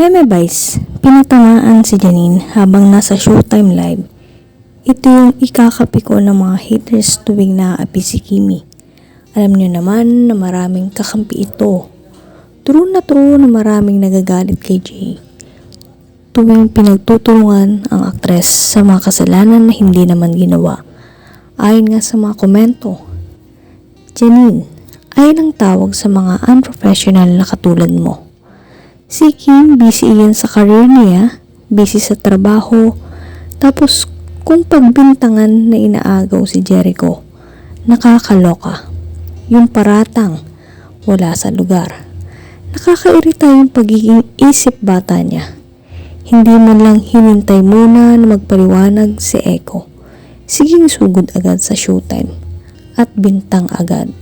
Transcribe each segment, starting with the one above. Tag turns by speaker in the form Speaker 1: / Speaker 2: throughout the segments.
Speaker 1: Meme Vice, pinatamaan si Janine habang nasa Showtime Live. Ito yung ikakapi ko ng mga haters tuwing naaapi si Kimi. Alam niyo naman na maraming kakampi ito. True na true na maraming nagagalit kay Jay. Tuwing pinagtutulungan ang aktres sa mga kasalanan na hindi naman ginawa. Ayon nga sa mga komento, Janine, ay ang tawag sa mga unprofessional na katulad mo. Si Kim, busy yan sa career niya, busy sa trabaho, tapos kung pagbintangan na inaagaw si Jericho, nakakaloka. Yung paratang, wala sa lugar. Nakakairita yung pagiging isip bata niya. Hindi man lang hinintay muna na magpaliwanag si Echo. Siging sugod agad sa showtime at bintang agad.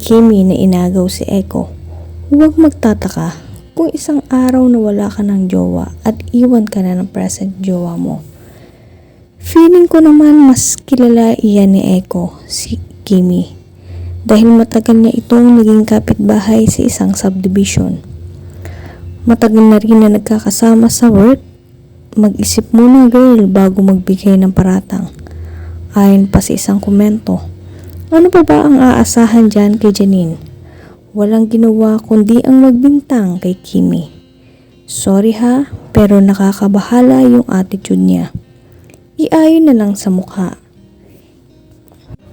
Speaker 1: Kimi na inagaw si Echo. Huwag magtataka kung isang araw na wala ka ng jowa at iwan ka na ng present jowa mo. Feeling ko naman mas kilala iyan ni Echo, si Kimi. Dahil matagal niya itong naging kapitbahay sa isang subdivision. Matagal na rin na nagkakasama sa work. Mag-isip muna girl bago magbigay ng paratang. Ayon pa sa isang komento. Ano pa ba ang aasahan dyan kay Janine? Walang ginawa kundi ang magbintang kay Kimi. Sorry ha, pero nakakabahala yung attitude niya. Iayon na lang sa mukha.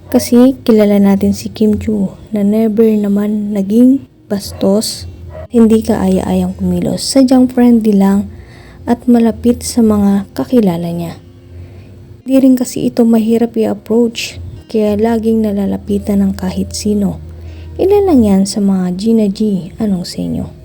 Speaker 1: Kasi kilala natin si Kim Chu na never naman naging bastos, hindi ka aya-ayang kumilos, sadyang friendly lang at malapit sa mga kakilala niya. Di rin kasi ito mahirap i-approach, kaya laging nalalapitan ng kahit sino. Ilan lang yan sa mga Gina G, anong sa inyo?